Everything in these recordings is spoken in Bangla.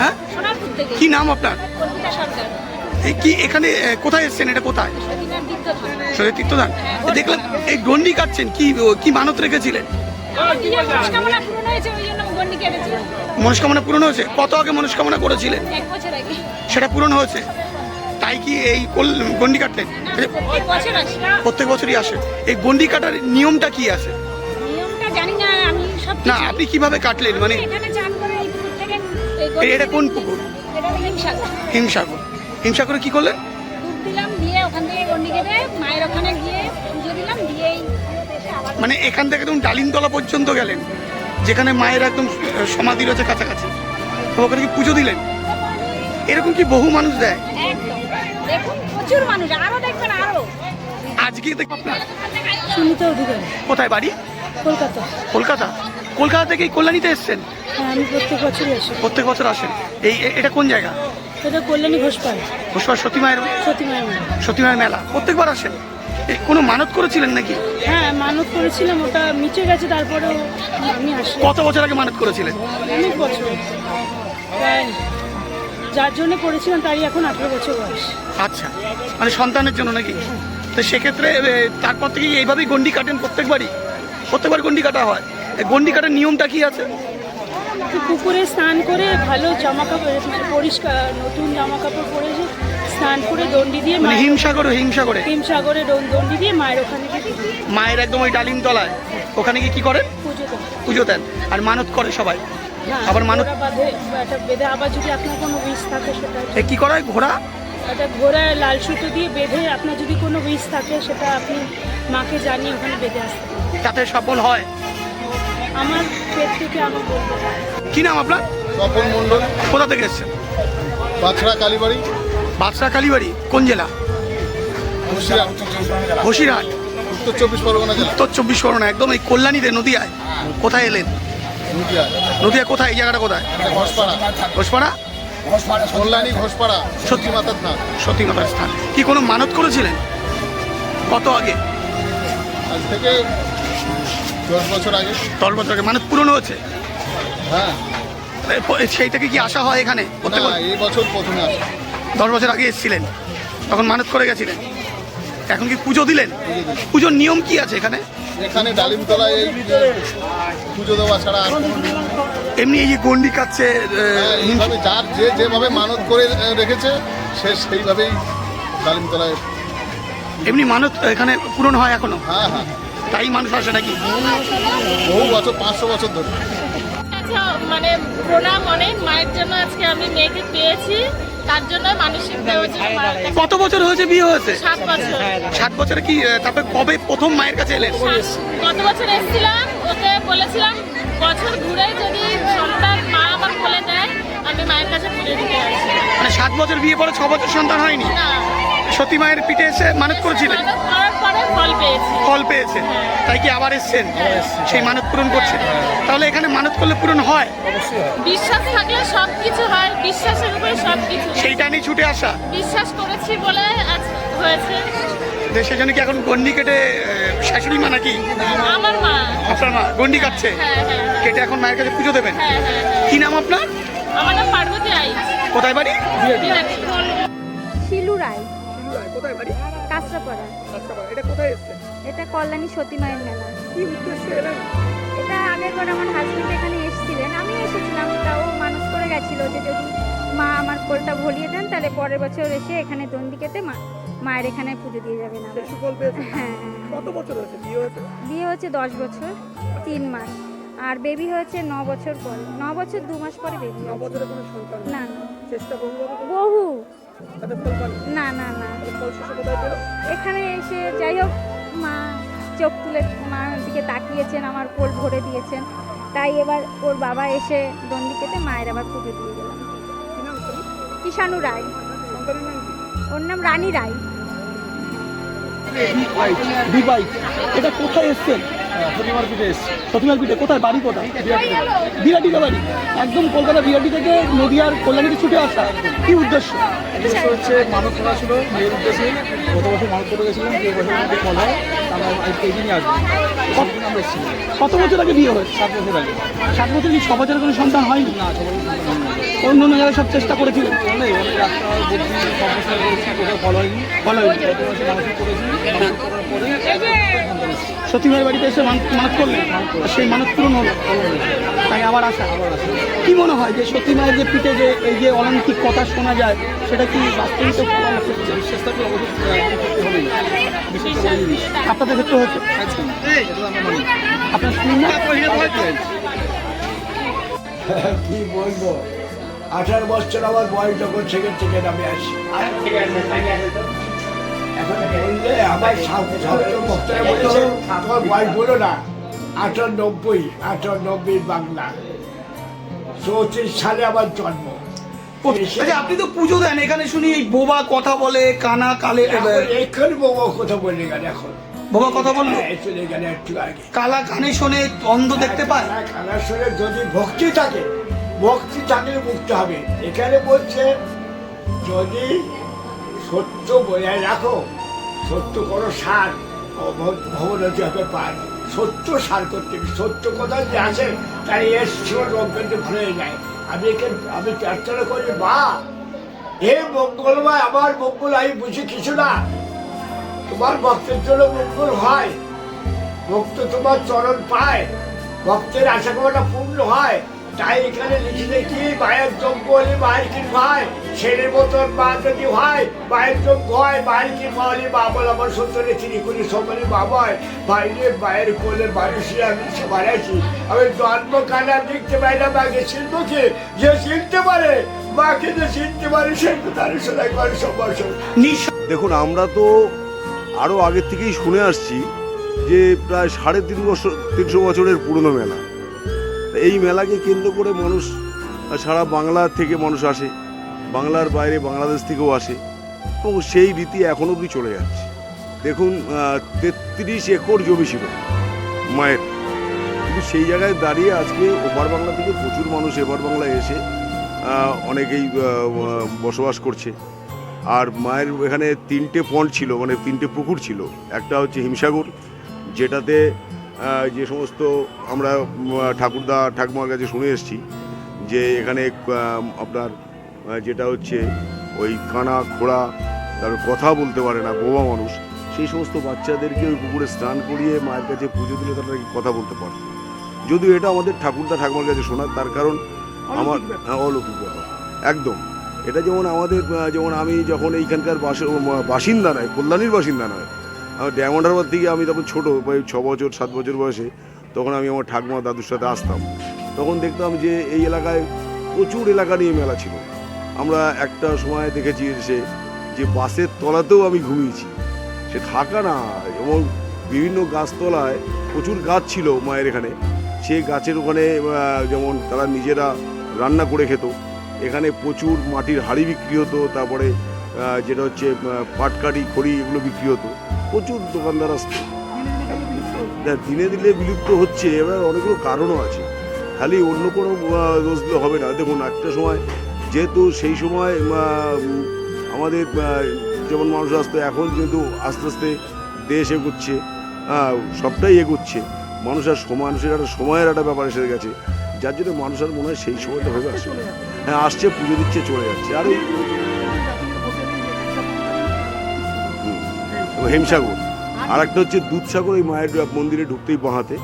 হ্যাঁ? কি নাম আপনার? এই কি এখানে কোথায় এসছেন? এটা কোথায়? সরে তীর্থদান দেখলাম এই গন্ডি কাটছেন। কি কি মানত রেখেছিলেন? মনস্কামনা পূরণ হয়েছে? কত আগে মনস্কামনা করেছিলেন? সেটা পূরণ হয়েছে? তাই কি এই গন্ডি কাটলেন প্রত্যেক বছরই আসে। এই গন্ডি কাটার নিয়মটা কি আছে? না আপনি কীভাবে কাটলেন? মানে এটা কোন পুকুর? হিমসাগর। হিমসাগর। কি করলেন? মানে এখান থেকে একদম ডালিমতলা পর্যন্ত গেলেন যেখানে মায়ের একদম সমাধি রয়েছে কাছাকাছি। ওখানে কি পুজো দিলেন? এরকম কি বহু মানুষ দেয়? দেখুন প্রচুর মানুষ আরও দেখবেন আরও। আজকে আপনার সুনিতা অধিকারী। কোথায় বাড়ি? কলকাতা। কলকাতা? কলকাতা থেকে কল্যাণীতে এসছেন? হ্যাঁ আমি প্রত্যেক বছরই আসি। প্রত্যেক বছর আসেন। এই এ- এটা কোন জায়গা? এটা কল্যাণী ঘোষপাল ঘোষপাড় সতী মায়ের সতী মায়ের মেলা। সতী মায়ের মেলা। প্রত্যেকবার আসেন? কোনো মানত করেছিলেন নাকি? হ্যাঁ মানত করেছিলাম ওটা মিটে গেছে তারপরেও আমি আসি কত বছর আগে মানত করেছিলেন? অনেক বছর। প্রায় যার জন্য করেছিলাম তারই এখন আঠেরো বছর বয়স। আচ্ছা মানে সন্তানের জন্য নাকি? তো সেক্ষেত্রে তারপর থেকে এইভাবেই গন্ডি কাটেন প্রত্যেকবারই? প্রত্যেকবার গন্ডি কাটা হয়। গন্ডি কাটার নিয়মটা কি আছে? পুকুরে স্নান করে ভালো জামা কাপড় মানে পরিষ্কার নতুন জামা কাপড় পরে যে স্নান করে দণ্ডি দিয়ে মানে হিমসাগর হিমসাগরে? হিমসাগরে দন- দণ্ডি দিয়ে মায়ের ওখানে গিয়ে মায়ের একদম ওই ডালিম তলায়। ওখানে গিয়ে কি করেন? পুজো দেয় পুজো দেন। আর মানত করে সবাই? আবার মানত ঘোড়া একটা বেঁধে আবার যদি আপনার কোনো উইস থাকে সেটা কি করা হয় ঘোড়া? একটা ঘোড়ায় লাল সুতো দিয়ে বেঁধে আপনার যদি কোনো উইস থাকে সেটা আপনি মাকে জানিয়ে ওখানে বেঁধে আসতে তাতে সফল হয়। আমার পেট থেকে আমি বলব কি নাম আপনার? তপন মণ্ডল। কোথা থেকে এসছেন? বাছড়া কালীবাড়ি। বাদশা কালীবাড়ি কোন জেলা? হুশিয়ার উত্তর চব্বিশ পরগনা উত্তর চব্বিশ পরগনা একদম এই কল্যাণীতে নদিয়ায়। কোথায় এলেন? নদিয়া। কোথায়? এই জায়গাটা কোথায়? ঘোষপাড়া। ঘোষপাড়া? কল্যাণী ঘোষপাড়া। সত্যি। মাতার না সতী মাতার স্থান। কি কোনো মানত করেছিলেন? কত আগে? আজ থেকে দশ বছর আগে। দশ বছর আগে। মানত পূরণ হয়েছে? হ্যাঁ। এ, প- সেই থেকে কি আসা হয় এখানে? বছর? এই বছর প্রথমে আসে। দশ বছর আগে এসেছিলেন? তখন মানত করে গেছিলেন? এখন কি পুজো দিলেন? পুজোর নিয়ম কি আছে এখানে? এখানে ডালিমতলায় এই যে পুজো দেওয়া ছাড়া আর। এমনি এই যে গন্ডি কাটছে হ্যাঁ, এইভাবে যার যে যেভাবে মানত করে রেখেছে সে সেইভাবেই ডালিমতলায় এমনি মানত এখানে পূরণ হয় এখনও? হ্যাঁ হ্যাঁ। তাই মানুষ আসে নাকি? বহু বছর পাঁচশো বছর ধরে। আচ্ছা মানে প্রণাম অনেক মায়ের জন্য আজকে আমি মেয়েকে পেয়েছি। তার জন্য মানসিক কত বছর হয়েছে বিয়ে হয়েছে? সাত বছর। ষাট বছরে কি তারপরে কবে প্রথম মায়ের কাছে এলেন? গত বছর এসেছিলাম ওকে বলেছিলাম বছর ঘুরে যদি সন্তান মা আমার বলে দেয় আমি মায়ের কাছে ঘুরে দিতে আসি। মানে সাত বছর বিয়ে পরে ছ বছর সন্তান হয়নি? সতী মায়ের পিঠে এসে মানত করেছিলেন? ফল পেয়েছি। ফল পেয়েছেন তাই কি আবার এসছেন? সেই মানত পূরণ করছেন তাহলে এখানে মানত করলে পূরণ হয়? বিশ্বাস থাকলে সব কিছু হয় বিশ্বাসের উপরে সব কিছু সেইটা নিয়ে ছুটে আসা? বিশ্বাস করেছি বলে আজ হয়েছে। সেজন্য কি এখন গন্ডি কেটে শাশুড়ি মা নাকি? আমার মা। আপনার মা গন্ডি কাটছে? হ্যাঁ হ্যাঁ হ্যাঁ। কেটে এখন মায়ের কাছে পুজো দেবেন? হ্যাঁ হ্যাঁ হ্যাঁ। কি নাম আপনার? আমার নাম পার্বতী আইচ কোথায় বাড়ি? শিলু রায়। কোথায় বাড়ি? কাঁচরাপাড়া। এটা কোথায় এসছেন এটা কল্যাণী সতী মায়ের মেলা। কি উদ্দেশ্যে এলেন এটা আগের বার আমার হাজবেন্ড এখানে এসেছিলেন। আমি এসেছিলাম তাও মানুষ করে গেছিল যে যদি মা আমার কোলটা ভরিয়ে দেন তাহলে পরের বছর এসে এখানে দণ্ডিকেতে মা মায়ের এখানে পুজো দিয়ে যাবেন আবার। হ্যাঁ। কত বছর হয়েছে? বিয়ে হয়েছে? বিয়ে হচ্ছে দশ বছর তিন মাস। আর বেবি হয়েছে ন বছর পরে। ন বছর দু মাস পরে বেবি ন বছরে কোনো সন্তান না না। চেষ্টা বহু। না না না। এখানে এসে যাই হোক মা চোখ তুলে মার দিকে তাকিয়েছেন আমার কোল ভরে দিয়েছেন। তাই এবার ওর বাবা এসে দণ্ডিকেতে মায়ের আবার পুজো দিয়ে গেলাম কিষানু কিষাণু রায়। ওর নাম রানী রায়। বিবাই এটা কোথায় এসছেন প্রতিমার পিঠে এসছি? প্রতিমার পিঠে কোথায় বাড়ি কোথায়? বাড়ি। একদম কলকাতা বিরাটি থেকে নদিয়ার কল্যাণীতে ছুটে আসা। কি উদ্দেশ্য? উদ্দেশ্য হচ্ছে করা ছিল মেয়ের উদ্দেশ্যে গত বছর করে গেছিলাম যে বছর মধ্যে ফল হয় আমরা এই দিনই আসব। কতদিন আমরা এসেছিলাম কত বছর আগে বিয়ে হয়েছে? সাত বছর আগে। সাত বছর কি ছ বছরের কোনো সন্তান হয়নি? না সবাই হয়নি। অন্য অন্য জায়গায় সব চেষ্টা করেছিলেন অনেক অনেক করেছি হয়েছে করেছি বাড়িতে এসে মান- মানত করলেন সেই মানত পূরণ হলো। তাই আবার আসা। কি মনে হয় যে সতীমায়ের যে পিঠে যে এই যে অলৌকিক কথা শোনা যায়, সেটা কি দিই আপনাদের ক্ষেত্রে মানি আপনার কি বলব? আঠারো বছর আমার বয়স যখন সেখান থেকে নামে আসি। এখন বললে আমার বক্তারা বলেছে তোমার বয়স বলো না। চৌত্রিশ সালে আমার জন্ম। আচ্ছা আপনি তো পুজো দেন এখানে শুনি এই বোবা কথা বলে কানা কালে এখন বউ কথা বলে গেল এখন? বোবা কথা বলল? হ্যাঁ, চলে গেলে একটু আগে। কালা কানে শোনে অন্ধ দেখতে পায়? খানার সঙ্গে যদি ভক্তি থাকে ভক্তি থাকলে মুক্ত হবে। এখানে বলছে, যদি সত্য বজায় রাখো, সত্য করো সার ভবনতি হবে পার। সত্য সার করতে সত্য কথা যে আছে তাই এর রঙ্গেন্দ্র ভুলে যায়। আমি এখানে আমি প্রার্থনা করি, মা হে মঙ্গলময় আমার মঙ্গল আমি বুঝি কিছু না। তোমার ভক্তের জন্য মঙ্গল হয়। ভক্ত তোমার চরণ পায়। ভক্তের আশা করাটা পূর্ণ হয়। তাই এখানে লিখে দেখি মায়ের যোগ্য হলে মায়ের কি ভাই? ছেলের মতন মা যদি হয়, মায়ের যোগ্য হয়, মায়ের কি হলে মা বল আমার সত্যরে তিনি করি সকলে বাবায় বাইরে মায়ের কোলে মানুষই আমি সবার আছি আমি জন্ম কানা দেখতে পাই না, মাকে শিল্পকে যে চিনতে পারে, মাকে যে চিনতে পারে, সে তার সদাই করে সঙ্গে দেখুন, আমরা তো আরও আগের থেকেই শুনে আসছি যে প্রায় সাড়ে তিন বছর, তিনশো বছরের পুরনো মেলা। এই মেলাকে কেন্দ্র করে মানুষ সারা বাংলা থেকে মানুষ আসে, বাংলার বাইরে বাংলাদেশ থেকেও আসে, এবং সেই রীতি এখন অবধি চলে যাচ্ছে। দেখুন তেত্রিশ একর জমি ছিল মায়ের। কিন্তু সেই জায়গায় দাঁড়িয়ে আজকে ওপার বাংলা থেকে প্রচুর মানুষ এপার বাংলায় এসে অনেকেই বসবাস করছে। আর মায়ের এখানে তিনটে পন্ড ছিল মানে তিনটে পুকুর ছিল। একটা হচ্ছে হিমসাগর, যেটাতে যে সমস্ত আমরা ঠাকুরদা ঠাকুমার কাছে শুনে এসেছি যে এখানে আপনার যেটা হচ্ছে ওই কানা খোড়া তারপর কথা বলতে পারে না বোবা মানুষ সেই সমস্ত বাচ্চাদেরকে ওই পুকুরে স্নান করিয়ে মায়ের কাছে পুজো দিলে তারা কথা বলতে পারে যদিও এটা আমাদের ঠাকুরদা ঠাকুমার কাছে শোনার তার কারণ আমার হ্যাঁ, অলৌকিক ব্যাপার। একদম। এটা যেমন আমাদের যেমন আমি যখন এইখানকার বাস- বাসিন্দা নয় কল্যাণীর বাসিন্দা নয় আমার ডায়মন্ড হারবার থেকে আমি তখন ছোটো প্রায় ছ বছর সাত বছর বয়সে তখন আমি আমার ঠাকুমা দাদুর সাথে আসতাম। তখন দেখতাম যে এই এলাকায় প্রচুর এলাকা নিয়ে মেলা ছিল। আমরা একটা সময় দেখেছি সে যে বাসের তলাতেও আমি ঘুমিয়েছি। সে থাকা না এবং বিভিন্ন গাছতলায় প্রচুর গাছ ছিল মায়ের এখানে। সেই গাছের ওখানে যেমন তারা নিজেরা রান্না করে খেত। এখানে প্রচুর মাটির হাড়ি বিক্রি হতো তারপরে যেটা হচ্ছে আহ, পাটকাঠি খড়ি এগুলো বিক্রি হতো। প্রচুর দোকানদার হ্যাঁ, দিনে দিনে বিলুপ্ত হচ্ছে এবার অনেকগুলো কারণও আছে। খালি অন্য কোনো দোষ হবে না। দেখুন একটা সময় যেহেতু সেই সময় আমাদের যেমন মানুষ আসতো এখন যেহেতু আস্তে আস্তে দেশ এগোচ্ছে সবটাই এগোচ্ছে মানুষ আর মানুষের একটা সময়ের একটা ব্যাপার এসে গেছে। যার জন্য মানুষ আর মনে হয় সেই সময়টা হয়ে আসে না। হ্যাঁ আসছে পুজো দিচ্ছে চলে যাচ্ছে। আর হেমসাগর। আর একটা হচ্ছে দুধসাগর ওই মায়ের মন্দিরে ঢুকতেই বাঁহাতে।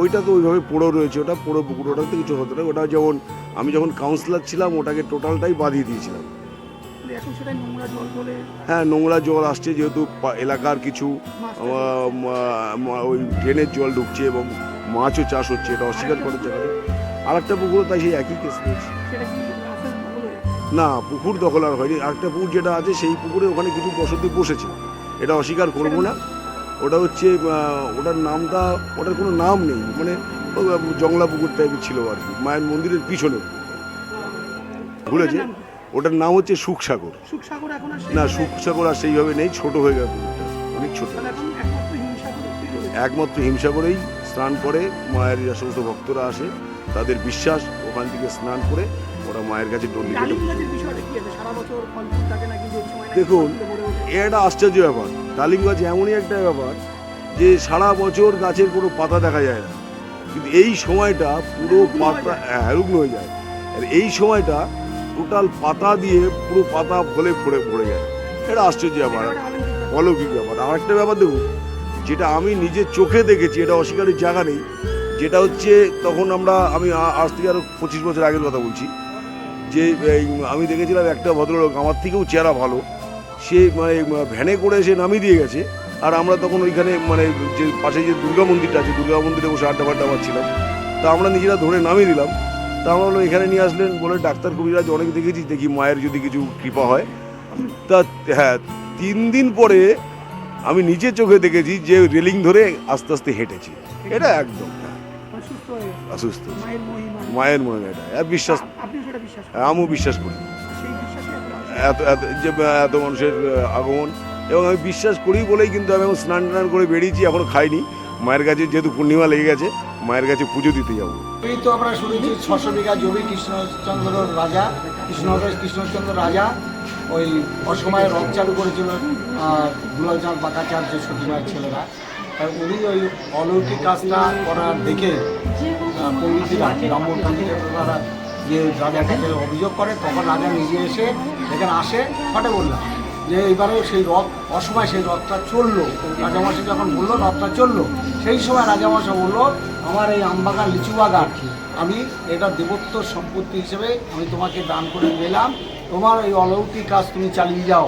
ওইটা তো ওইভাবে পোড়ো রয়েছে ওটা পোড়ো পুকুর ওটা তো কিছু হতো না। ওটা যেমন আমি যখন কাউন্সিলর ছিলাম ওটাকে টোটালটাই বাঁধিয়ে দিয়েছিলাম। হ্যাঁ নোংরা জল আসছে যেহেতু এলাকার কিছু ওই ড্রেনের জল ঢুকছে এবং মাছও চাষ হচ্ছে এটা অস্বীকার করার জায়গায় আর একটা পুকুরও তাই সেই একই কেস রয়েছে? না পুকুর দখল আর হয়নি। আরেকটা পুকুর যেটা আছে সেই পুকুরে ওখানে কিছু বসতি বসেছে। এটা অস্বীকার করব না। ওটা হচ্ছে ওটার নামটা ওটার কোনো নাম নেই। মানে জংলা পুকুর টাইপের ছিল আর কি মায়ের মন্দিরের পিছনে। ভুলেছে ওটার নাম? হচ্ছে সুখসাগর। না সুখসাগর আর সেইভাবে নেই ছোট হয়ে গেল পুকুরটা অনেক ছোট। একমাত্র হিমসাগরেই স্নান করে মায়ের যে সমস্ত ভক্তরা আসে তাদের বিশ্বাস ওখান থেকে স্নান করে ওরা মায়ের কাছে দেখুন ফল ফুলে ভরে ওঠে। এ একটা আশ্চর্য ব্যাপার। ডালিম গাছ এমনই একটা ব্যাপার যে সারা বছর গাছের কোনো পাতা দেখা যায় না। কিন্তু এই সময়টা পুরো পাতা হ্যাঁ রুগ্ন হয়ে যায়। আর এই সময়টা টোটাল পাতা দিয়ে পুরো পাতা ফলে ভরে পড়ে যায়। এটা আশ্চর্য ব্যাপার। অলৌকিক ব্যাপার। অলৌকিক ব্যাপার। আর একটা ব্যাপার দেখুন যেটা আমি নিজের চোখে দেখেছি এটা অস্বীকারের জায়গা নেই যেটা হচ্ছে তখন আমরা আমি আজ থেকে আরও পঁচিশ বছর আগের কথা বলছি। যে আমি দেখেছিলাম একটা ভদ্রলোক, আমার থেকেও চেহারা ভালো। সে মানে ভ্যানে করে এসে নামিয়ে দিয়ে গেছে। আর আমরা তখন ওইখানে মানে যে পাশে যে দুর্গা মন্দিরটা আছে, দুর্গা মন্দিরে বসে আড্ডা ফাড্ডা মারছিলাম। তা আমরা নিজেরা ধরে নামিয়ে দিলাম তা আমরা হলো এখানে নিয়ে আসলেন? বলে, ডাক্তার কবিরাজ, অনেক দেখেছি, দেখি মায়ের যদি কিছু কৃপা হয়। তা হ্যাঁ তিন দিন পরে আমি নিজে চোখে দেখেছি যে, রেলিং ধরে আস্তে আস্তে হেঁটেছি। এটা একদম। অসুস্থ। মায়ের মহিমা। মনে এটা। আর বিশ্বাস আমিও বিশ্বাস করি। এত এত যে এত মানুষের আগমন। এবং আমি বিশ্বাস করি বলেই কিন্তু আমি এখন স্নান টান করে বেরিয়েছি এখনও খাইনি। মায়ের কাছে যেহেতু পূর্ণিমা লেগে গেছে মায়ের কাছে পুজো দিতে যাব। এই তো আমরা শুনেছি ছশো বিঘা জমি কৃষ্ণচন্দ্র রাজা কৃষ্ণনগরের কৃষ্ণচন্দ্র রাজা ওই অসময়ে রথ চালু করেছিল দুলাল চাঁদ বাঁকাচার যে সতীমায়ের ছেলেরা উনি ওই অলৌকিক কাজটা করার দেখে আহ, পণ্ডিতরা ব্রাহ্মণ পণ্ডিতরা যে রাজার কাছে অভিযোগ করে তখন রাজা নিজে এসে এখানে আসে ফটে বললাম যে এবারে সেই রথ অসময় সেই রথটা চলল। রাজামশাই যখন বলল রথটা চলল সেই সময় রাজামশাই বলল আমার এই আমবাগান লিচু বাগান আমি এটা দেবত্ব সম্পত্তি হিসেবে আমি তোমাকে দান করে দিলাম তোমার এই অলৌকিক কাজ তুমি চালিয়ে যাও।